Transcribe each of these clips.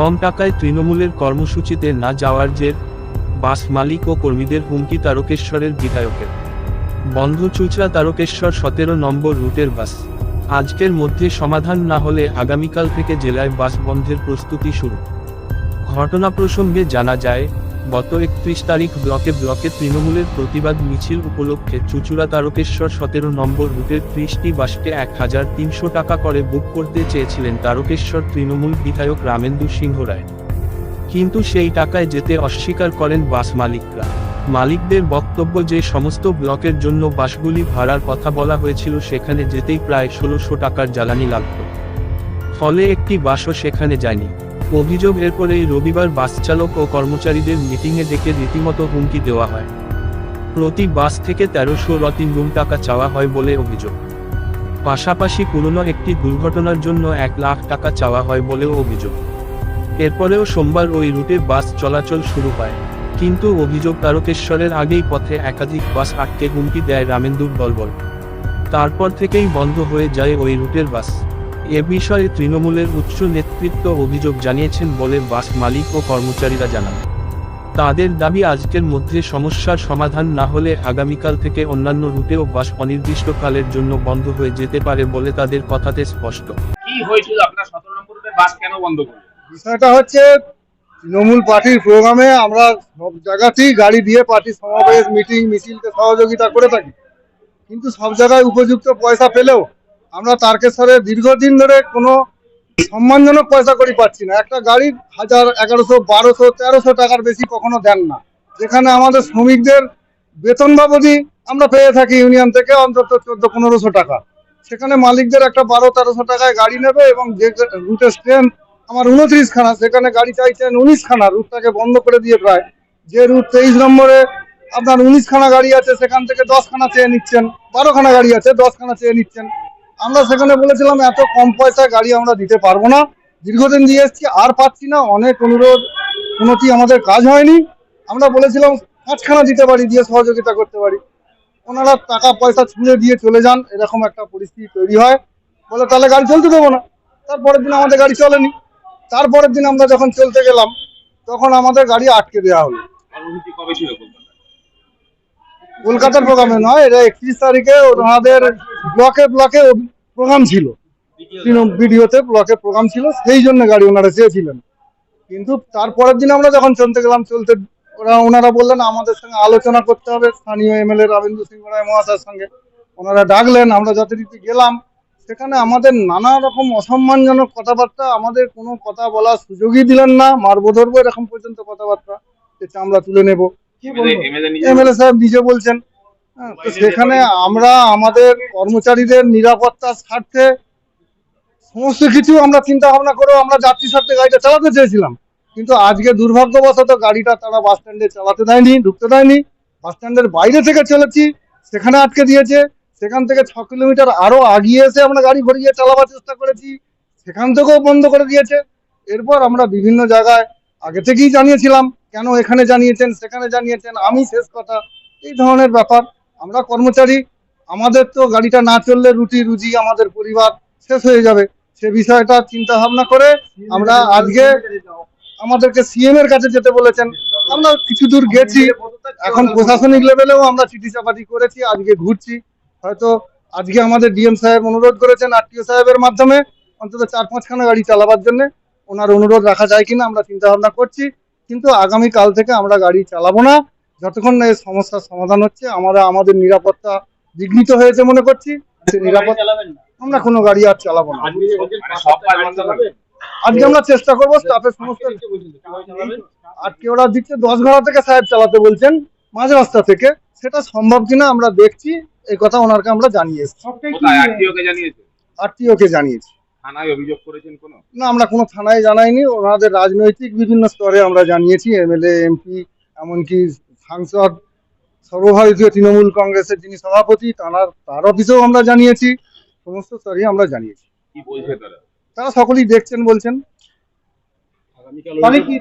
কম টাকায় তৃণমূলের কর্মসূচিতে না যাওয়ার জের, বাস মালিক ও কর্মীদের হুমকি তারকেশ্বরের বিধায়কের। বন্ধ চুচড়া তারকেশ্বর সতেরো নম্বর রুটের বাস। আজকের মধ্যে সমাধান না হলে আগামীকাল থেকে জেলায় বাস বন্ধের প্রস্তুতি শুরু। ঘটনা প্রসঙ্গে জানা যায় গত একত্রিশ তারিখ ব্লকে ব্লকে তৃণমূলের প্রতিবাদ মিছিল উপলক্ষে চুচুড়া তারকেশ্বর সতেরো নম্বর রুটের ত্রিশটি বাসকে এক হাজার তিনশো টাকা করে বুক করতে চেয়েছিলেন তারকেশ্বর তৃণমূল বিধায়ক রামেন্দু সিংহ রায়। কিন্তু সেই টাকায় যেতে অস্বীকার করেন বাস মালিকরা। মালিকদের বক্তব্য যে সমস্ত ব্লকের জন্য বাসগুলি ভাড়ার কথা বলা হয়েছিল সেখানে যেতেই প্রায় ষোলোশো টাকার জ্বালানি লাগত। ফলে একটি বাসও সেখানে যায়নি। অভিযোগ এরপরেই রবিবার বাস চালক ও কর্মচারীদের মিটিংয়ে ডেকে রীতিমতো হুমকি দেওয়া হয়। প্রতি বাস থেকে তেরোশো রতিন টাকা চাওয়া হয় বলে অভিযোগ। পাশাপাশি পুরনো একটি দুর্ঘটনার জন্য এক লাখ টাকা চাওয়া হয় বলেও অভিযোগ। এরপরেও সোমবার ওই রুটে বাস চলাচল শুরু হয়। কিন্তু অভিযোগ তারকেশ্বরের আগেই পথে একাধিক বাস আটকে হুমকি দেয় রামেন্দুর দলবল। তারপর থেকেই বন্ধ হয়ে যায় ওই রুটের বাস। এ বিষয়ে তৃণমূলের উচ্চ নেতৃত্ব অভিযোগ জানিয়েছেন বলে বাস মালিক ও কর্মচারীরা জানান। তাদের দাবি আজকের মধ্যে সমস্যার সমাধান না হলে আগামীকাল থেকে অন্যান্য রুটেও বাস অনির্দিষ্টকালের জন্য বন্ধ হয়ে যেতে পারে বলে তাদের কথাতে স্পষ্ট। কি হয়েছিল? আপনার সতেরো নম্বর রুটে বাস কেন বন্ধ করলেন? বিষয়টা হচ্ছে তৃণমূল পার্টির প্রোগ্রামে আমরা সব জায়গাতেই গাড়ি দিয়ে পার্টির সমাবেশ মিটিং মিছিলকে সহযোগিতা করে থাকি। কিন্তু সব জায়গায় উপযুক্ত পয়সা পেলেও আমরা তারকেশ্বরে দীর্ঘদিন ধরে কোনো সম্মানজনক পয়সা করি পাচ্ছি না। একটা গাড়ির হাজার এগারোশো, বারোশো, তেরোশো টাকার বেশি কখনো দেন না। যেখানে আমাদের শ্রমিকদের বেতন বাবদি আমরা পেয়ে থাকি ইউনিয়ন থেকে অন্তত চোদ্দ, পনেরোশো টাকা। সেখানে মালিকদের একটা বারো, তেরোশো টাকায় গাড়ি নেবে এবং যে রুটের স্ট্রেন্থ আমার উনত্রিশ খানা সেখানে গাড়ি চাইছেন উনিশ খানা রুটটাকে বন্ধ করে দিয়ে প্রায়। যে রুট তেইশ নম্বরে আপনার উনিশ খানা গাড়ি আছে, সেখান থেকে দশ খানা চেয়ে নিচ্ছেন বারো খানা গাড়ি আছে দশ খানা চেয়ে নিচ্ছেন। আমরা সেখানে বলেছিলাম, এত কম পয়সায় গাড়ি আমরা দিতে পারব না। দীর্ঘদিন দিয়ে এসেছি, আর পাচ্ছি না। অনেক অনুরোধ, কোনোটি আমাদের কাজ হয়নি। আমরা বলেছিলাম, পাঁচখানা দিতে পারি, দিয়ে সহযোগিতা করতে পারি। ওনারা টাকা পয়সা ছুঁড়ে দিয়ে চলে যান, এরকম একটা পরিস্থিতি তৈরি হয়। বলে, তাহলে গাড়ি চলতে দেবো না। তারপরের দিন আমাদের গাড়ি চলেনি। তারপরের দিন আমরা যখন চলতে গেলাম, তখন আমাদের গাড়ি আটকে দেওয়া হলো কর্মসূচি কবে ছিল কলকাতায় কলকাতার প্রোগ্রামে নয়, এটা একত্রিশ তারিখে ওনাদের ব্লকে ব্লকে প্রোগ্রাম ছিল। ভিডিওতে ব্লকে প্রোগ্রাম ছিল, সেই জন্য গাড়ি ওনারা চেয়েছিলেন। কিন্তু তারপরের দিন আমরা যখন চলতে গেলাম, চলতে ওরা, ওনারা বললেন, আমাদের সঙ্গে আলোচনা করতে হবে। স্থানীয় এমএলএ রবীন্দ্র সিংহ রায় মহাশয়ের সঙ্গে ওনারা ডাকলেন, আমরা যথারীতি গেলাম। সেখানে আমাদের নানা রকম অসম্মানজনক কথাবার্তা, আমাদের কোনো কথা বলার সুযোগই দিলেন না। মারবো ধরবো এরকম পর্যন্ত কথাবার্তা চামড়া তুলে নেব। এমএলএ সাহেব নিজে বলছেন। হ্যাঁ, তো সেখানে আমরা আমাদের কর্মচারীদের নিরাপত্তার স্বার্থে সমস্ত কিছু আমরা চিন্তা ভাবনা করে আমরা যাত্রী স্বার্থে গাড়িটা চালাতে চেয়েছিলাম। কিন্তু আজকে দুর্ভাগ্যবশত গাড়িটা তারা বাস স্ট্যান্ডে চালাতে দেয়নি ঢুকতে দেয়নি। বাস স্ট্যান্ডের বাইরে থেকে চলেছি সেখানে আটকে দিয়েছে। সেখান থেকে ছ কিলোমিটার আরও আগিয়ে এসে আমরা গাড়ি ভরিয়ে চালাবার চেষ্টা করেছি। সেখান থেকেও বন্ধ করে দিয়েছে। এরপর আমরা বিভিন্ন জায়গায় আগে থেকেই জানিয়েছিলাম কেন এখানে জানিয়েছেন, সেখানে জানিয়েছেন, আমি শেষ কথা। এই ধরনের ব্যাপার। আমরা কর্মচারী, আমাদের তো গাড়িটা না চললে রুটি রুজি আমাদের পরিবার শেষ হয়ে যাবে। সে বিষয়টা চিন্তা ভাবনা করে আমরা আজকে আমাদেরকে সিএম এর কাছে যেতে বলেছেন। আমরা কিছু দূর গেছি। এখন প্রশাসনিক লেভেলেও আমরা চিঠি চাপাটি করেছি, আজকে ঘুরছি। হয়তো আজকে আমাদের ডিএম সাহেব অনুরোধ করেছেন আরটিও সাহেবের মাধ্যমে, অন্তত চার পাঁচখানা গাড়ি চালাবার জন্য। ওনার অনুরোধ রাখা যায় কিনা আমরা চিন্তা ভাবনা করছি কিন্তু আগামী কাল থেকে আমরা গাড়ি চালাবো না। যতক্ষণ না এই সমস্যার সমাধান হচ্ছে আমরা আমাদের নিরাপত্তা বিঘ্নিত হয়েছে মনে করছি। সে নিরাপত্তা আমরা কোনো গাড়ি আর চালাবো না। মানে আজকে আমরা চেষ্টা করব স্টাফের সমস্ত আজকে ওরা দিচ্ছে দশ ঘণ্টা থেকে সাহেব চালাতে বলছেন মাঝ রাস্তা থেকে। সেটা সম্ভব কিনা আমরা দেখছি এই কথা ওনারকে আমরা জানিয়েছি কোথায়? আরটিও কে আরটিওকে জানিয়েছি। থানায় অভিযোগ করেছেন কোনো? না আমরা কোনো থানায় জানাইনি। ওনাদের রাজনৈতিক বিভিন্ন স্তরে আমরা জানিয়েছি এমএলএ এমপি এমনকি সাংসদ সর্বভারতীয় তৃণমূল কংগ্রেসের যিনি সভাপতি তার তার অফিসেও আমরা জানিয়েছি। সমস্ত স্তরে আমরা জানিয়েছি। কি বলছে তারা? তারা সকলেই দেখছেন বলছেন। তাহলে কি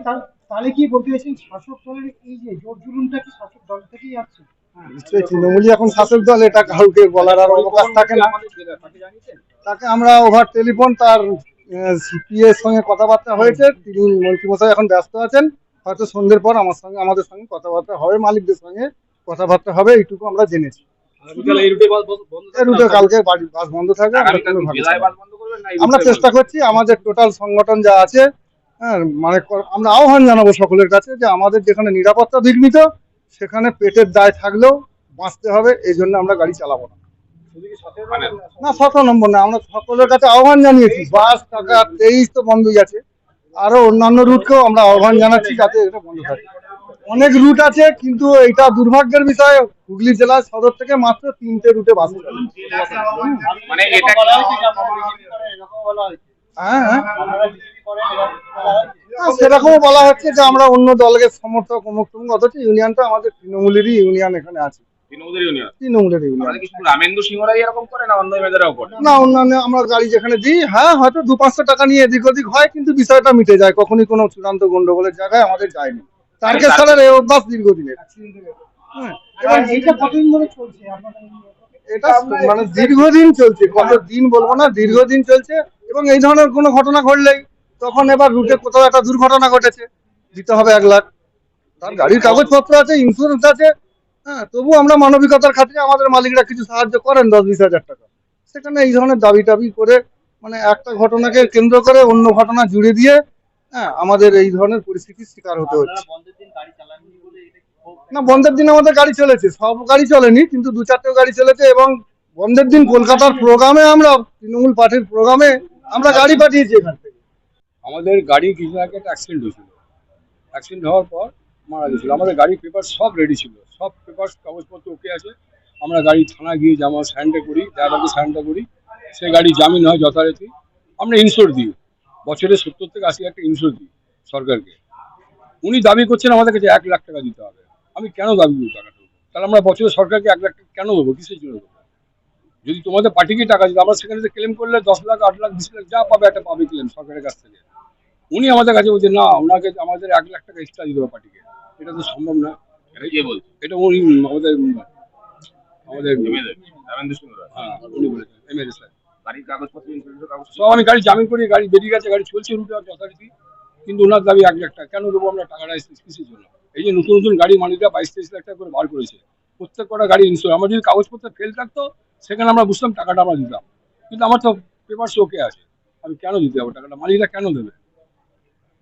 তাহলে কি বলতে চাইছেন শাসক দলের এই যে জোর জুলুমটা কি শাসক দল থেকেই আসছে? তৃণমূলই এখন শাসক দল এটা কাউকে বলার আর অবকাশ থাকে না। তাকে আমরা ওভার টেলিফোন তার সিপি এর সঙ্গে কথাবার্তা হয়েছে। তিনি মন্ত্রীমশাই এখন ব্যস্ত আছেন। হয়তো সন্ধ্যের পর আমার সঙ্গে আমাদের সঙ্গে কথাবার্তা হবে মালিকদের সঙ্গে কথাবার্তা হবে এইটুকু আমরা জেনেছি। রুটে কালকে বাড়ি বাস বন্ধ আমরা চেষ্টা করছি আমাদের টোটাল সংগঠন যা আছে হ্যাঁ মানে আমরা আহ্বান জানাব সকলের কাছে যে আমাদের যেখানে নিরাপত্তা বিঘ্নিত সেখানে পেটের দায় থাকলেও বাঁচতে হবে এই জন্য আমরা গাড়ি চালাবো না। না সতেরো নম্বর না আমরা সকলের কাছে আহ্বান জানিয়েছি। বাস টাকা তেইশ তো বন্ধই আছে আরও অন্যান্য রুটকেও আমরা আহ্বান জানাচ্ছি যাতে এটা বন্ধ থাকে। অনেক রুট আছে কিন্তু এটা দুর্ভাগ্যের বিষয়। হুগলি জেলার সদর থেকে মাত্র তিনটে রুটে বাস। মানে হ্যাঁ হ্যাঁ। সেরকমও বলা হচ্ছে যে আমরা অন্য দলকে সমর্থক অমুক তমুক অথচ ইউনিয়নটা আমাদের তৃণমূলেরই ইউনিয়ন এখানে আছে। তৃণমূলের ইউনিয়ন তৃণমূলের ইউনিয়ন আমাদের কি শুধু রামেন্দু সিংহরাই এরকম করে না অন্য মেয়েদেরাও করে? না অন্যান্য আমরা গাড়ি যেখানে দিই হ্যাঁ হয়তো দু পাঁচশো টাকা নিয়ে এদিক ওদিক হয় কিন্তু বিষয়টা মিটে যায়। কখনই কোনো চূড়ান্ত গন্ডগোলের জায়গায় আমাদের যায়নি। তারকেশ্বরের এই অভ্যাস দীর্ঘদিনের। হ্যাঁ। এবার এইটা কতদিন ধরে চলছে? আপনাদের এই- এটা মানে দীর্ঘদিন চলছে কত দিন বলব না দীর্ঘদিন চলছে এবং এই ধরনের কোনো ঘটনা ঘটলেই তখন এবার রুটে কোথাও একটা দুর্ঘটনা ঘটেছে দিতে হবে এক লাখ। তার গাড়ির কাগজপত্র আছে ইন্স্যুরেন্স আছে হ্যাঁ তবু আমরা মানবিকতার খাতিরে আমাদের মালিকরা কিছু সাহায্য করেন দশ বিশ হাজার টাকা। সেখানে এই ধরনের দাবি টাবি করে মানে একটা ঘটনাকে কেন্দ্র করে অন্য ঘটনা জুড়ে দিয়ে হ্যাঁ আমাদের এই ধরনের পরিস্থিতির শিকার হতে হচ্ছে। না বন্ধের দিন আমাদের গাড়ি চলেছে সব গাড়ি চলেনি কিন্তু দু চারটে গাড়ি চলেছে এবং বন্ধের দিন কলকাতার প্রোগ্রামে আমরা তৃণমূল পার্টির প্রোগ্রামে আমরা গাড়ি পাঠিয়েছি এখান থেকে। আমাদের গাড়ি কিছু আগে একটা অ্যাক্সিডেন্ট হয়েছিল। অ্যাক্সিডেন্ট হওয়ার পর মারা গেছিল। আমাদের গাড়ির পেপার সব রেডি ছিল। সব পেপার কাগজপত্র ওকে আছে। আমরা গাড়ি থানা গিয়ে জামা সাইনটা করি ড্রাইভারকে সাইনটা করি। সে গাড়ি জামিন হয় যথারীতি। আমরা ইনশোর দিই। বছরে সত্তর থেকে আশি একটা ইনশোর দিই সরকারকে। উনি দাবি করছেন আমাদের কাছে এক লাখ টাকা দিতে হবে। আমি কেন দাবি করি টাকাটা তাহলে আমরা বছরে সরকারকে এক লাখ টাকা কেন দেবো? কিসের জন্য দেবো? যদি তোমাদের পার্টিকে টাকা দিতে আমরা সেখানে ক্লেম করলে দশ লাখ, আট লাখ, বিশ লাখ যা পাবে একটা পাবে ক্লেম সরকারের কাছ থেকে। উনি আমাদের কাছে বলছে না, ওনাকে আমাদের এক লাখ টাকা এক্সট্রা দিতে হবে পার্টিকে এটা তো সম্ভব না। কে বলছে? এটা উনি আমাদের আমাদের হ্যাঁ উনি বলেছেন এমএলএ স্যার। গাড়ির কাগজপত্র সব আমি গাড়ি জামিন করি গাড়ি বেরিয়ে গেছে গাড়ি চলছে রুটে যথারীতি। কিন্তু ওনার দাবি এক লাখ টাকা। কেন দেবো আমরা টাকাটা কিসের জন্য? এই যে নতুন নতুন গাড়ি মালিকরা বাইশ তেইশ লাখ টাকা করে বার করেছে। প্রত্যেক কটা গাড়ি ইন্স্যুরেন্স আমার যদি কাগজপত্র ফেল থাকতো সেখানে আমরা বুঝতাম টাকাটা আমরা দিতাম। কিন্তু আমার তো পেপার ওকে আছে। আমি কেন দিতে যাব? টাকাটা মালিকরা কেন দেবে?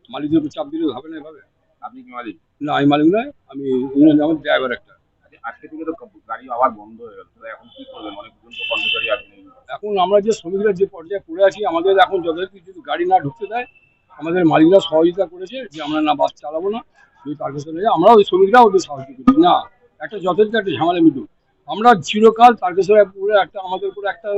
মালিকদের উপর চাপ দিলে হবে না এভাবে? আপনি কি মালিক? না আমি মালিক নয় আমি ইউনিয়ন আমার ড্রাইভার একটা। আজকে- আজকে থেকে তো গাড়ি আবার বন্ধ হয়ে গেল। এখন কি করবেন? অনেকজন তো কর্মচারী রুটে। এখন আমরা যে শ্রমিকরা যে পর্যায়ে পড়ে আছি আমাদের এখন যথারীতি যদি গাড়ি না ঢুকতে দেয় আমাদের মালিকরা সহযোগিতা করেছে যে আমরা না বাস চালাবো না যদি তার কাছে নেই আমরাও ওই শ্রমিকরা ওদের সাহায্য করি। না একটা যথারীতি একটা ঝামেলা মিটুক। আমরা চিরকাল তারকেশ্বরে পুরো একটা আমাদের উপরে একটা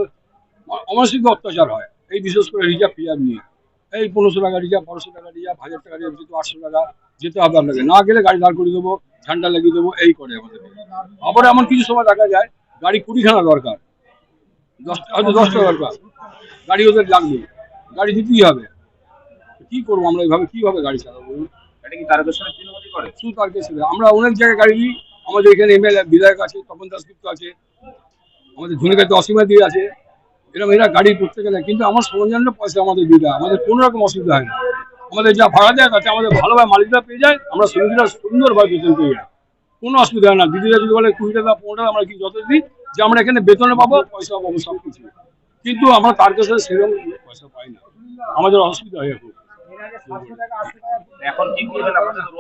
অমানসিক অত্যাচার হয়। এই বিশেষ করে রিজার্ভ ফিজার্ভ নিয়ে। এই পনেরোশো টাকা রিজার্ভ বারোশো টাকা রিজার্ভ হাজার টাকা রিজার্ভ যেহেতু আটশো টাকা যেতে হবে আপনাকে। না গেলে গাড়ি দাঁড় করে দেবো ঝান্ডা লাগিয়ে দেবো এই করে আমাদের। আবার এমন কিছু সময় দেখা যায় গাড়ি কুড়িখানা দরকার। দশটা হয়তো দশটা দরকার। গাড়ি ওদের লাগবে। গাড়ি দিতেই হবে। কি করব আমরা এইভাবে? কীভাবে গাড়ি চালাবো আমরা অনেক জায়গায় গাড়ি দিই। আমাদের এখানে এমএলএ বিধায়ক আছে তপন দাসগুপ্ত আছে। আমাদের ধনিকাতে অসীমা দিয়ে আছে। এরকম এরা গাড়ি করতে গেলে কিন্তু আমার সরঞ্জামটা পয়সা আমাদের দেয় আমাদের কোনো রকম অসুবিধা হয় না। আমাদের যা ভাড়া দেয় তাতে আমাদের ভালোভাবে মালিকরা পেয়ে যায় আমরা শ্রমিকরা সুন্দরভাবে বেতন পেয়ে যাই। কোনো অসুবিধা হয় না। দিদিরা যদি বলে কুড়ি টাকা পনেরো টাকা আমরা কি যত দিই? যে আমরা এখানে বেতনে পাবো পয়সা পাবো সব কিছু। কিন্তু আমরা তার কাছে সেরকম পয়সা পাই না। আমাদের অসুবিধা হয় এখন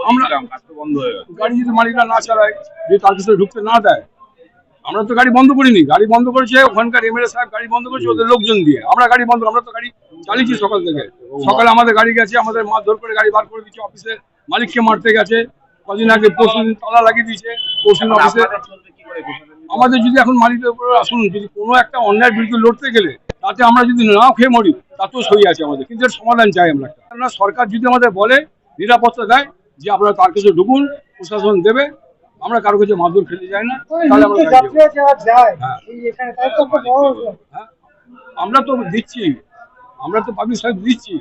আমরা- গাড়ি যদি মালিকরা না চালায় যদি তার কাছে ঢুকতে না দেয় আমরা তো গাড়ি বন্ধ করিনি গাড়ি বন্ধ করেছে ওখানকার এমএলএ সাহেব গাড়ি বন্ধ করেছে ওদের লোকজন দিয়ে। আমরা গাড়ি বন্ধ আমরা তো গাড়ি চালিয়েছি সকাল থেকে। সকালে আমাদের গাড়ি গেছে আমাদের মারধর করে গাড়ি বার করে দিচ্ছে অফিসে মালিককে মারতে গেছে। কদিন আগে দিন তালা লাগিয়ে দিয়েছে পরশু অফিসে আমাদের যদি এখন মালিকের উপর আসুন যদি কোনো একটা অন্যায়ের বিরুদ্ধে লড়তে গেলে তাতে আমরা যদি না খেয়ে মরি তাতেও সই আছে আমাদের। কিন্তু এর সমাধান চাই আমরা। কেননা সরকার যদি আমাদের বলে নিরাপত্তা দেয় যে আপনারা তার কাছে ঢুকুন প্রশাসন দেবে আমরা কারও কাছে মারধর খেতে যাই না। তাহলে আমরা হ্যাঁ। তো হ্যাঁ? আমরা তো দিচ্ছি। আমরা তো পাবলিক সার্ভিস দিচ্ছি।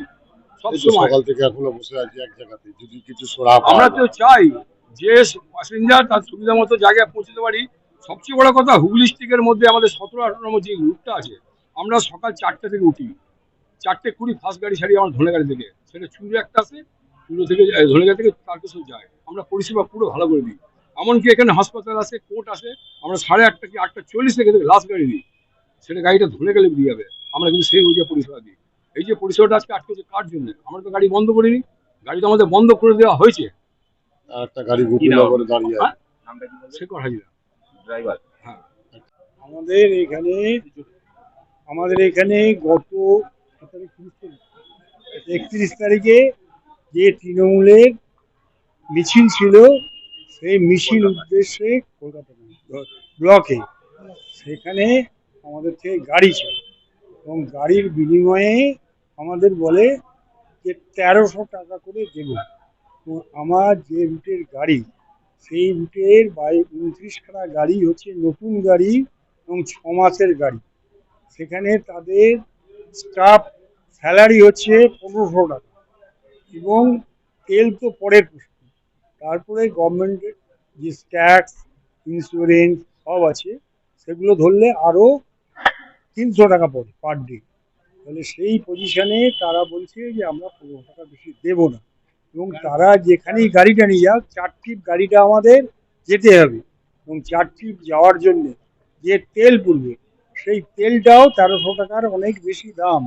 সকাল থেকে এখনও বসে আছি এক জায়গাতে যদি কিছু সরা আমরা তো চাই যে প্যাসেঞ্জার তার সুবিধা মতো জায়গায় পৌঁছতে পারি। সবচেয়ে বড় কথা হুগলি ডিস্ট্রিক্টের মধ্যে আমাদের সতেরো আঠারো নম্বর যে রুটটা আছে আমরা সকাল চারটে থেকে উঠি। চারটে কুড়ি ফার্স্ট গাড়ি ছাড়ি আমার ধনে গাড়ি থেকে। সেটা চুরো একটা আসে চুরো থেকে এ, ধনে গাড়ি থেকে তারকেশ্বর যায়। আমরা পরিষেবা পুরো ভালো করে দিই। এমনকি এখানে হাসপাতাল আছে কোর্ট আছে আমরা সাড়ে আটটা কি আটটা চল্লিশ থেকে লাস্ট গাড়ি দিই। সেটা গাড়িটা ধরে গেলে বেরিয়ে যাবে। আমরা কিন্তু সেই অনুযায়ী পরিষেবা দিই। এই যে পরিষেবাটা আজকে আটকেছে কার জন্য? আমরা তো গাড়ি বন্ধ করিনি। গাড়ি তো আমাদের বন্ধ করে দেওয়া হয়েছে। একটা গাড়ি গোপীনগরে দাঁড়িয়ে শেখর হাজিরা। ড্রাইভার। আমাদের এখানে আমাদের এখানে গত একত্রিশ তারিখে যে তৃণমূলের মিছিল ছিল সেই মিছিল উদ্দেশ্যে কলকাতা ব্লকে। সেখানে আমাদের থেকে গাড়ি ছিল। এবং গাড়ির বিনিময়ে আমাদের বলে যে তেরোশো টাকা করে দেব। আমার যে রুটের গাড়ি সেই রুটের বাই উনত্রিশখানা গাড়ি হচ্ছে নতুন গাড়ি এবং ছ মাসের গাড়ি। সেখানে তাদের স্টাফ স্যালারি হচ্ছে পনেরোশো টাকা। এবং তেল তো পরের প্রশ্ন। তারপরে গভর্নমেন্টের যে ট্যাক্স, ইন্স্যুরেন্স সব আছে, সেগুলো ধরলে আরও তিনশো টাকা পড়ে পার ডে। তাহলে সেই পজিশনে তারা বলছে যে আমরা পনেরো টাকা বেশি দেবো না। এবং তারা যেখানেই গাড়িটা নিয়ে যাক, চার ট্রিপ গাড়িটা আমাদের যেতে হবে। এবং চার ট্রিপ যাওয়ার জন্য যে তেল পুড়বে, সেই তেলটাও তেরোশো টাকার অনেক বেশি দাম।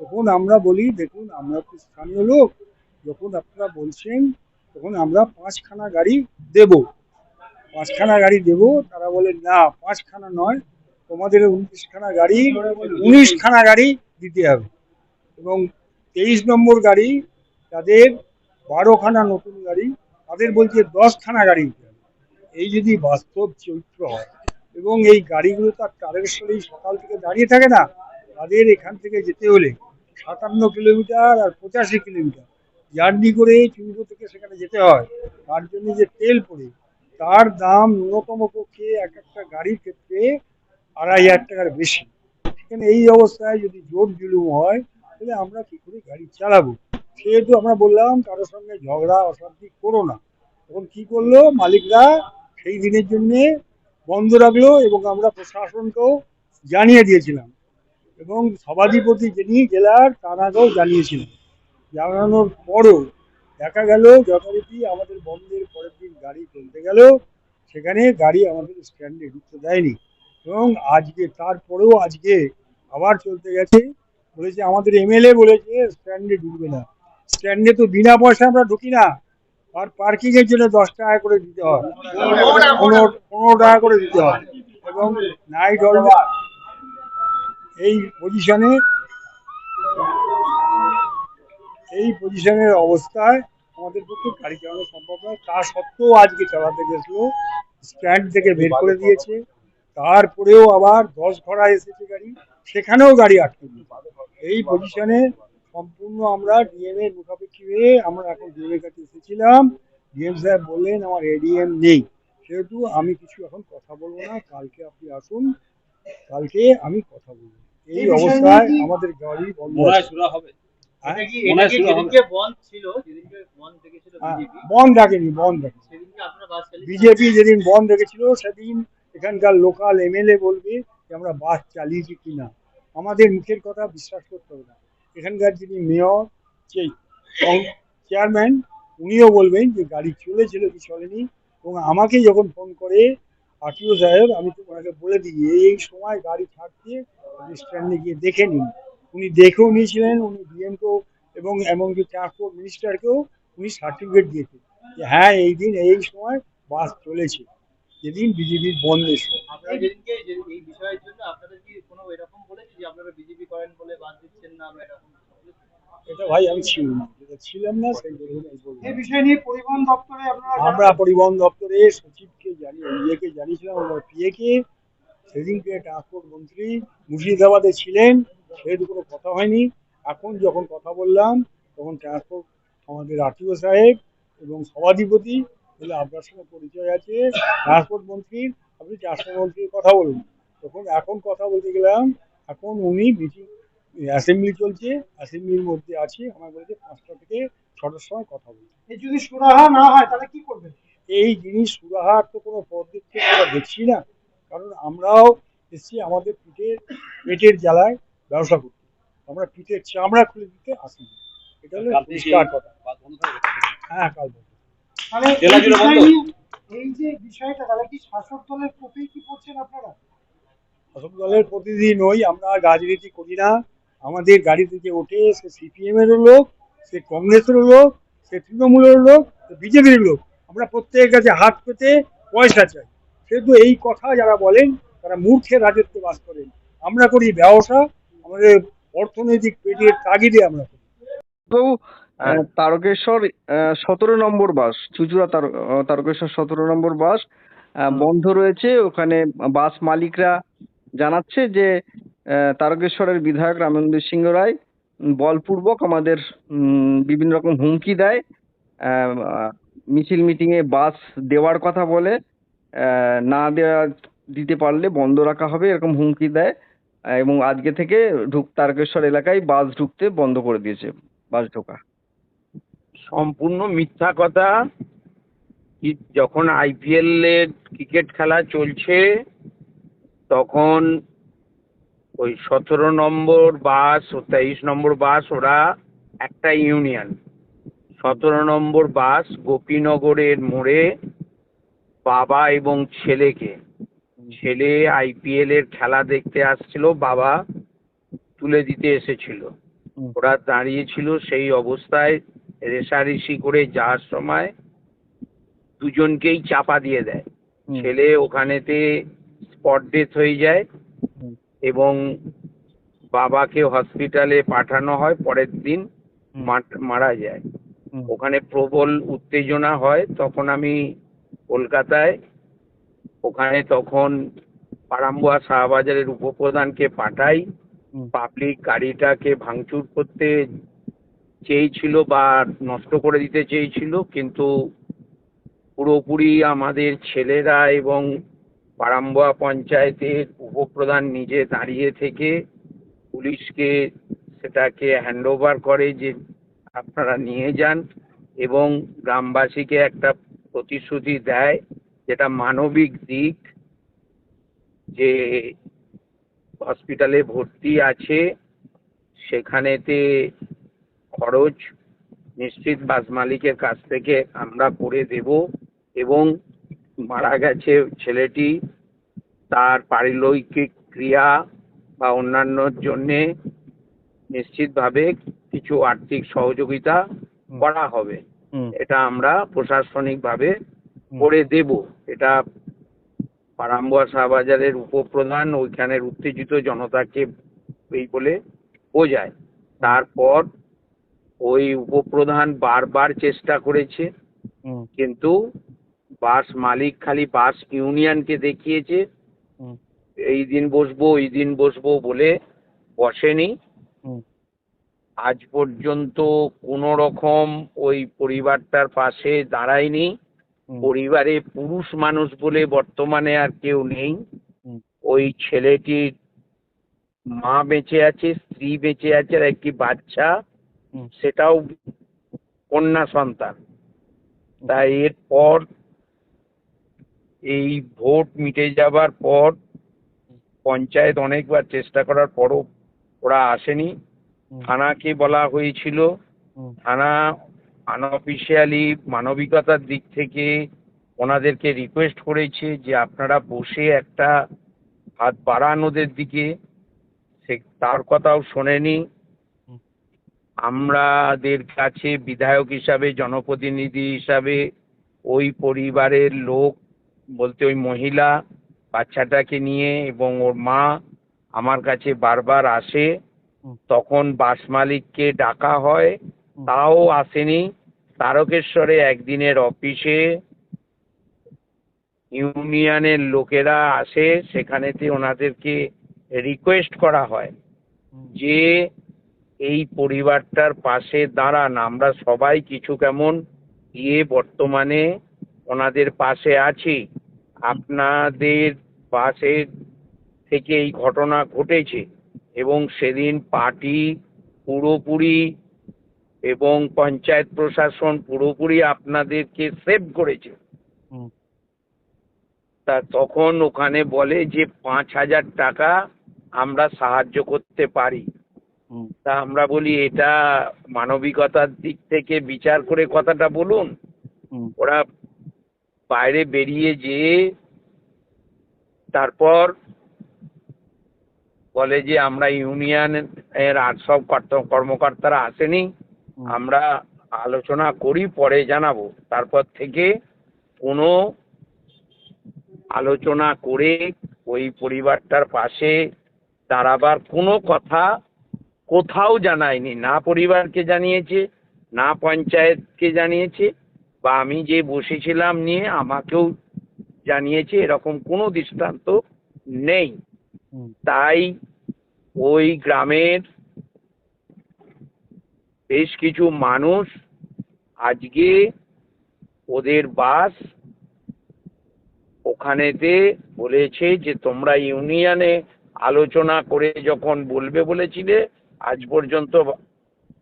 তখন আমরা বলি, দেখুন, আমরা তো স্থানীয় লোক। যখন আপনারা বলছেন তখন আমরা পাঁচখানা গাড়ি দেব। পাঁচখানা গাড়ি দেব, তারা বলে, না, পাঁচখানা নয়, তোমাদের উনত্রিশখানা গাড়ি, উনিশখানা গাড়ি দিতে হবে। এবং তেইশ নম্বর গাড়ি, তাদের বারোখানা নতুন গাড়ি, তাদের বলছে দশখানা গাড়ি দিতে হবে। এই যদি বাস্তব চরিত্র হয়, এবং এই গাড়িগুলো তার তারকেশ্বরেই সকাল থেকে দাঁড়িয়ে থাকে না, তাদের এখান থেকে যেতে হলে সাতান্ন কিলোমিটার আর পঁচাশি কিলোমিটার। জার্নি করে চুরিপুর থেকে সেখানে যেতে হয়। তার জন্য যে তেল পড়ে, তার দাম ন্যূনতম পক্ষে এক একটা গাড়ির ক্ষেত্রে আড়াই হাজার টাকার বেশি। সেখানে এই অবস্থায় যদি জোর জুলুম হয়, তাহলে আমরা কি করে গাড়ি চালাবো? সেহেতু আমরা বললাম, কারোর সঙ্গে ঝগড়া, অশান্তি করো না। তখন কি করল? মালিকরা সেই দিনের জন্যে বন্ধ রাখল এবং আমরা প্রশাসনকেও জানিয়ে দিয়েছিলাম এবং সভাধিপতি যিনি জেলার তার আগেও জানিয়েছিলেন জানানোর পরও দেখা গেল, যথারীতি আমাদের বন্ধের পরের দিন গাড়ি চলতে গেল। সেখানে গাড়ি আমাদের স্ট্যান্ডে ঢুকতে দেয়নি। এবং আজকে, তারপরেও আজকে আবার চলতে গেছে। বলেছে, আমাদের এমএলএ বলেছে, স্ট্যান্ডে ঢুকবে না। স্ট্যান্ডে তো বিনা পয়সা আমরা ঢুকি না। আর পার্কিং এর জন্য দশ টাকা করে দিতে হয়। পনেরো টাকা করে দিতে হয়। এবং নাইট হলডে এই পজিশনে এই পজিশনের অবস্থায় আমাদের পক্ষে গাড়ি চালানো সম্ভব নয়। তা সত্ত্বেও আজকে চালাতে গেছিল স্ট্যান্ড থেকে বের করে দিয়েছে। তারপরেও আবার দশ ঘোড়া এসেছে গাড়ি সেখানেও গাড়ি আটকে এই পজিশনে সম্পূর্ণ আমরা ডিএম এর মুখাপেক্ষি হয়ে আমরা এখন ডিএম এর কাছে এসেছিলাম। ডিএম সাহেব বললেন আমার এডিএম নেই। সেহেতু আমি কিছু এখন কথা বলব না কালকে আপনি আসুন। কালকে আমি কথা বলব। এই অবস্থায় আমাদের গাড়ি বন্ধ হবে? বন্ধ হ্যাঁ, বিজেপি? যেদিন বন্ধ রেখেছিল সেদিন এখানকার লোকাল এমএলএ বলবে যে আমরা বাস চালিয়েছি কিনা। আমাদের মুখের কথা বিশ্বাস করতে হবে না। এখানকার যিনি মেয়র সেই চেয়ারম্যান উনিও বলবেন যে গাড়ি চলেছিল কি চলেনি। এবং আমাকে যখন ফোন করে আরটিও সাহেব আমি তো ওনাকে বলে দিই এই সময় গাড়ি আপনি স্ট্যান্ডে গিয়ে দেখে নিন। উনি দেখেও নিয়েছিলেন উনি ডিএমকেও এবং এমনকি ট্রান্সপোর্ট মিনিস্টারকেও উনি সার্টিফিকেট দিয়েছেন যে হ্যাঁ এই দিন এই সময় বাস চলেছে। যেদিন বিজেপির বন্ধের সময় আপনারা যেদিনকে এই বিষয়ের জন্য আপনাদের কি কোনো এরকম বলেছে যে আপনারা বিজেপি করেন বলে বাস দিচ্ছেন না এরকম এটা ভাই আমি ছিলাম না। যেটা ছিলাম না সেই জন্য এই বিষয় নিয়ে পরিবহন দপ্তরে আমরা পরিবহন দপ্তরে সচিবকে জানি ইয়েকে জানিয়েছিলাম আমার পিএকে সেদিনকে ট্রান্সপোর্ট মন্ত্রী মুর্শিদাবাদে ছিলেন। সেহেতু কোনো কথা হয়নি। এখন যখন কথা বললাম তখন ট্রান্সপোর্ট আমাদের আরটিও সাহেব এবং সভাধিপতি বলে আপনার সঙ্গে পরিচয় আছে। ট্রান্সপোর্ট মন্ত্রীর আপনি ট্রান্সপোর্ট মন্ত্রীর কথা বলুন। তখন এখন কথা বলতে গেলাম এখন উনি মিটিং অ্যাসেম্বলি চলছে অ্যাসেম্বলির মধ্যে আছে আমার বলেছে পাঁচটা থেকে ছটার সময় কথা বলুন এই যদি সুরাহা না হয় তাহলে কি করবেন? এই জিনিস সুরাহার তো কোনো পদ্ধতি আমরা দেখছি না। কারণ আমরাও এসছি আমাদের পিঠের পেটের জ্বালায়। ব্যবসা করতে। আমরা পিঠের চামড়া খুলে দিতে আসি না। এটা হলো পরিষ্কার কথা। হ্যাঁ কাল বলব। তাহলে এই বন্ধ? এই যে বিষয়টা তাহলে কি শাসক দলের প্রতি কি করছেন আপনারা? শাসক দলের প্রতিনিধি নই আমরা রাজনীতি করি না। আমাদের গাড়িতে যে ওঠে সে সিপিএম এর লোক সে কংগ্রেসের লোক সে তৃণমূলের লোক সে বিজেপির লোক। আমরা প্রত্যেকের কাছে হাত পেতে পয়সা চাই। সেহেতু এই কথা যারা বলেন তারা মূর্খের রাজত্বে বাস করেন। আমরা করি ব্যবসা আমাদের অর্থনৈতিক পেটের তাগিদে আমরা করি। বাবু তারকেশ্বর সতেরো নম্বর বাস চুচুড়া তার- তারকেশ্বর সতেরো নম্বর বাস বন্ধ রয়েছে। ওখানে বাস মালিকরা জানাচ্ছে যে তারকেশ্বরের বিধায়ক রামেন্দ্র সিংহ রায় বলপূর্বক আমাদের বিভিন্ন রকম হুমকি দেয়। মিছিল মিটিংয়ে বাস দেওয়ার কথা বলে না দেওয়া দিতে পারলে বন্ধ রাখা হবে এরকম হুমকি দেয়। এবং আজকে থেকে ঢুক, তারকেশ্বর এলাকায় বাস ঢুকতে বন্ধ করে দিয়েছে, বাস ঢোকা। সম্পূর্ণ মিথ্যা কথা। কি যখন আইপিএল এর ক্রিকেট খেলা চলছে, তখন ওই সতেরো নম্বর বাস ও তেইশ নম্বর বাস ওরা একটা ইউনিয়ন। সতেরো নম্বর বাস গোপীনগরের মোড়ে বাবা এবং ছেলেকে ছেলে আইপিএল এর খেলা দেখতে আসছিল বাবা তুলে দিতে এসেছিল। ওরা দাঁড়িয়েছিল সেই অবস্থায় রেষারেষি করে যাওয়ার সময় দুজনকেই চাপা দিয়ে দেয়। ছেলে ওখানেতে স্পট ডেথ হয়ে যায় এবং বাবাকে হসপিটালে পাঠানো হয় পরের দিন মারা যায়। ওখানে প্রবল উত্তেজনা হয়। তখন আমি কলকাতায় ওখানে তখন পারাম্বুয়া শাহবাজারের উপপ্রধানকে পাঠাই। পাবলিক গাড়িটাকে ভাঙচুর করতে চেয়েছিল বা নষ্ট করে দিতে চেয়েছিল কিন্তু পুরোপুরি আমাদের ছেলেরা এবং পারাম্বুয়া পঞ্চায়েতের উপপ্রধান নিজে দাঁড়িয়ে থেকে পুলিশকে সেটাকে হ্যান্ড ওভার করে যে আপনারা নিয়ে যান এবং গ্রামবাসীকে একটা প্রতিশ্রুতি দেয় যেটা মানবিক দিক যে হসপিটালে ভর্তি আছে সেখানেতে খরচ নিশ্চিত বাস মালিকের কাছ থেকে আমরা করে দেব এবং মারা গেছে ছেলেটি তার পারিলৌকিক ক্রিয়া বা অন্যান্যর জন্যে নিশ্চিতভাবে কিছু আর্থিক সহযোগিতা করা হবে। এটা আমরা প্রশাসনিকভাবে। করে দেব। এটা পারাম্বুয়া শাহবাজারের উপপ্রধান ওইখানের উত্তেজিত জনতাকে এই বলে বোঝায়। তারপর ওই উপপ্রধান বারবার চেষ্টা করেছে কিন্তু বাস মালিক খালি বাস ইউনিয়নকে দেখিয়েছে এই দিন বসবো ওই দিন বসবো বলে বসেনি। আজ পর্যন্ত কোনো রকম ওই পরিবারটার পাশে দাঁড়ায়নি। পরিবারে পুরুষ মানুষ বলে বর্তমানে আর কেউ নেই। ওই ছেলেটির মা বেঁচে আছে স্ত্রী বেঁচে আছে আর একটি বাচ্চা। সেটাও কন্যা সন্তান। তাই এরপর এই ভোট মিটে যাবার পর পঞ্চায়েত অনেকবার চেষ্টা করার পরও ওরা আসেনি। থানাকে বলা হয়েছিল। থানা আনঅফিসিয়ালি মানবিকতার দিক থেকে ওনাদেরকে রিকোয়েস্ট করেছে যে আপনারা বসে একটা হাত বাড়ানোদের দিকে। সে তার কথাও শোনেনি। আমাদের কাছে বিধায়ক হিসাবে জনপ্রতিনিধি হিসাবে ওই পরিবারের লোক বলতে ওই মহিলা বাচ্চাটাকে নিয়ে এবং ওর মা আমার কাছে বারবার আসে। তখন বাস মালিককে ডাকা হয়। তাও আসেনি। তারকেশ্বরে একদিনের অফিসে ইউনিয়নের লোকেরা আসে, সেখানেতে ওনাদেরকে রিকোয়েস্ট করা হয় যে এই পরিবারটার পাশে দাঁড়ান, আমরা সবাই কিছু কেমন গিয়ে বর্তমানে ওনাদের পাশে আছি। আপনাদের পাশে থেকে এই ঘটনা ঘটেছে এবং সেদিন পার্টি পুরোপুরি এবং পঞ্চায়েত প্রশাসন পুরোপুরি আপনাদেরকে সেভ করেছে। তা তখন ওখানে বলে যে পাঁচ হাজার টাকা আমরা সাহায্য করতে পারি। তা আমরা বলি এটা মানবিকতার দিক থেকে বিচার করে কথাটা বলুন। ওরা বাইরে বেরিয়ে যেয়ে তারপর বলে যে আমরা ইউনিয়ন এর আর সব কর্মকর্তারা আসেনি। আমরা আলোচনা করি পরে জানাব। তারপর থেকে কোনো আলোচনা করে ওই পরিবারটার পাশে দাঁড়াবার কোনো কথা কোথাও জানায়নি। না পরিবারকে জানিয়েছে না পঞ্চায়েতকে জানিয়েছে বা আমি যে বসেছিলাম নিয়ে আমাকেও জানিয়েছে এরকম কোনো দৃষ্টান্ত নেই। তাই ওই গ্রামের বেশ কিছু মানুষ আজকে ওদের বাস ওখানেতে বলেছে যে, তোমরা ইউনিয়নে আলোচনা করে যখন বলবে বলেছিলে, আজ পর্যন্ত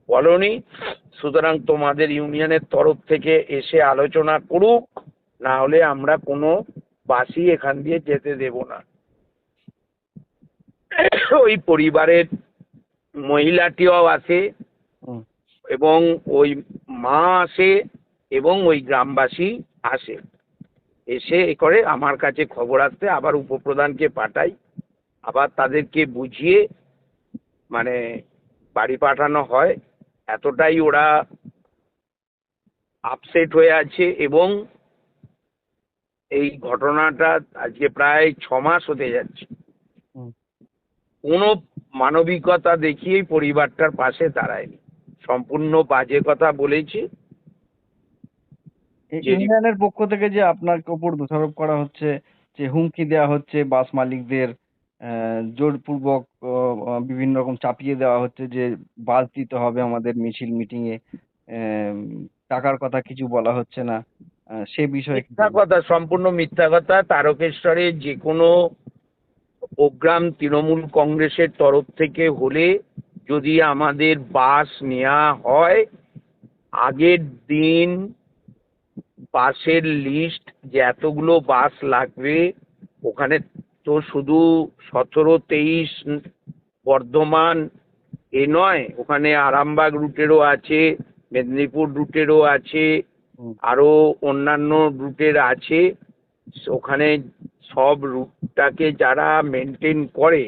বলনি। সুতরাং তোমাদের ইউনিয়নের তরফ থেকে এসে আলোচনা করুক, না হলে আমরা কোনো বাসই এখান দিয়ে যেতে দেব না। ওই পরিবারের মহিলাটিও আছে। এবং ওই মা আসে এবং ওই গ্রামবাসী আসে। এসে এ করে আমার কাছে খবর আসতে আবার উপপ্রধানকে পাঠাই আবার তাদেরকে বুঝিয়ে মানে বাড়ি পাঠানো হয়। এতটাই ওরা আপসেট হয়ে আছে এবং এই ঘটনাটা আজকে প্রায় ছ মাস হতে যাচ্ছে। কোনো মানবিকতা দেখিয়েই পরিবারটার পাশে দাঁড়ায়নি। সম্পূর্ণ বাজে কথা বলেছি। ইউনিয়নের পক্ষ থেকে যে আপনার উপর দোষারোপ করা হচ্ছে যে হুমকি দেওয়া হচ্ছে বাস মালিকদের আহ, জোরপূর্বক বিভিন্ন রকম চাপিয়ে দেওয়া হচ্ছে যে বাস দিতে হবে আমাদের মিছিল মিটিং এ টাকার কথা কিছু বলা হচ্ছে না। সে বিষয়ে মিথ্যা কথা সম্পূর্ণ মিথ্যা কথা। তারকেশ্বরে যে কোনো প্রোগ্রাম তৃণমূল কংগ্রেসের তরফ থেকে হলে যদি আমাদের বাস নেওয়া হয় আগের দিন বাসের লিস্ট যে এতগুলো বাস লাগবে ওখানে তো শুধু সতেরো তেইশ বর্ধমান এ নয় ওখানে আরামবাগ রুটেরও আছে মেদিনীপুর রুটেরও আছে। আরও অন্যান্য রুটের আছে ওখানে সব রুটটাকে যারা মেনটেন করে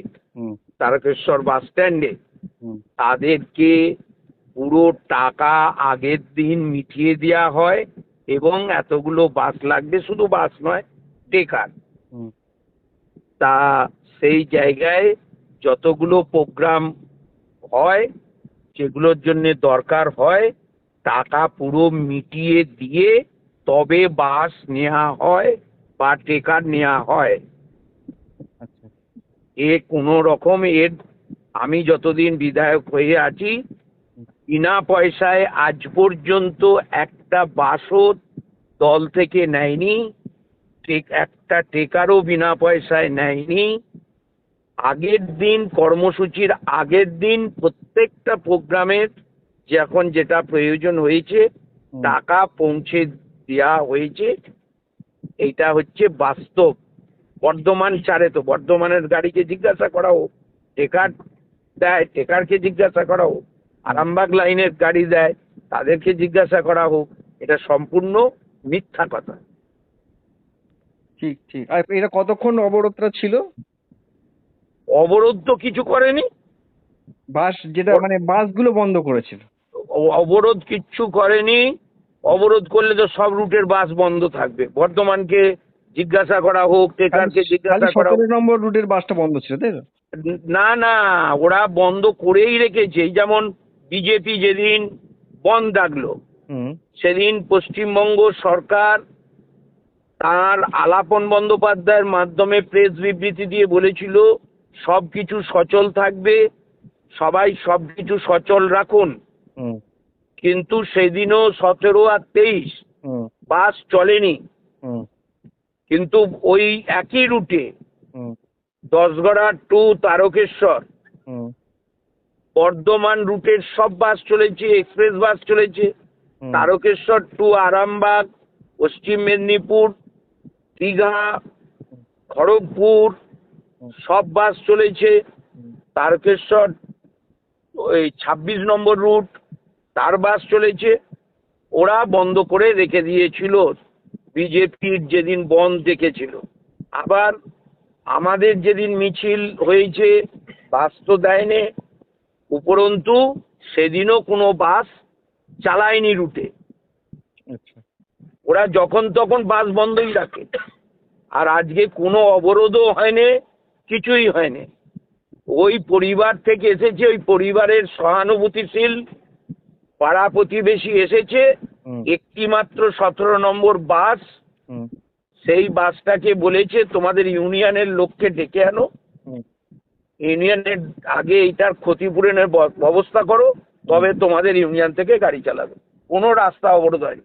তারকেশ্বর বাস স্ট্যান্ডে তাদেরকে পুরো টাকা আগের দিন মিটিয়ে দেওয়া হয় এবং এতগুলো বাস লাগবে শুধু বাস নয় টেকার হুম, তা সেই জায়গায় যতগুলো প্রোগ্রাম হয় যেগুলোর জন্য দরকার হয় টাকা পুরো মিটিয়ে দিয়ে তবে বাস নেওয়া হয় বা টেকার নেওয়া হয়। আচ্ছা। এ কোনো রকম এর আমি যতদিন বিধায়ক হয়ে আছি বিনা পয়সায় আজ পর্যন্ত একটা বাসও দল থেকে নেয়নি ঠিক একটা টেকারও বিনা পয়সায় নেয়নি। আগের দিন কর্মসূচির আগের দিন প্রত্যেকটা প্রোগ্রামের যখন যেটা প্রয়োজন হয়েছে টাকা পৌঁছে দেওয়া হয়েছে। এইটা হচ্ছে বাস্তব। বর্ধমান চারে তো বর্ধমানের গাড়িকে জিজ্ঞাসা করা হোক টেকার দেয় টেকারকে জিজ্ঞাসা করা হোক আরামবাগ লাইনের গাড়ি দেয় তাদেরকে জিজ্ঞাসা করা হোক এটা সম্পূর্ণ মিথ্যা কথা। ঠিক ঠিক। আর এটা কতক্ষণ অবরোধটা ছিল? অবরোধ তো কিছু করেনি। বাস যেটা মানে বাসগুলো বন্ধ করেছিল। অবরোধ কিচ্ছু করেনি। অবরোধ করলে তো সব রুটের বাস বন্ধ থাকবে। বর্ধমানকে জিজ্ঞাসা করা হোক টেকারকে জিজ্ঞাসা করা হোক। নম্বর রুটের বাসটা বন্ধ ছিল তাই না না ওরা বন্ধ করেই রেখেছে। এই যেমন বিজেপি যেদিন বন্ধ ডাকলো সেদিন পশ্চিমবঙ্গ সরকার তার আলাপন বন্দ্যোপাধ্যায়ের মাধ্যমে প্রেস বিবৃতি দিয়ে বলেছিল সব কিছু সচল থাকবে সবাই সব কিছু সচল রাখুন। কিন্তু সেদিনও সতেরো আর তেইশ বাস চলেনি। কিন্তু ওই একই রুটে দশগড়া টু তারকেশ্বর। বর্ধমান রুটের সব বাস চলেছে এক্সপ্রেস বাস চলেছে। তারকেশ্বর টু আরামবাগ পশ্চিম মেদিনীপুর দীঘা খড়গপুর সব বাস চলেছে। তারকেশ্বর ওই ছাব্বিশ নম্বর রুট তার বাস চলেছে। ওরা বন্ধ করে রেখে দিয়েছিল। বিজেপির যেদিন বন্ধ দেখেছিল আবার আমাদের যেদিন মিছিল হয়েছে বাস তো দেয়নি। উপরন্তু সেদিনও কোনো বাস চালায়নি রুটে। আচ্ছা। ওরা যখন তখন বাস বন্ধই রাখে। আর আজকে কোনো অবরোধও হয়নি কিছুই হয়নি। ওই পরিবার থেকে এসেছে ওই পরিবারের সহানুভূতিশীল পাড়া প্রতিবেশী এসেছে। একটি মাত্র সতেরো নম্বর বাস সেই বাসটাকে বলেছে তোমাদের ইউনিয়নের লোককে ডেকে আনো। ইউনিয়নের আগে এইটার ক্ষতিপূরণের ব্যবস্থা করো তবে তোমাদের ইউনিয়ন থেকে গাড়ি চালাবে। কোনো রাস্তা অবরোধ হয়নি।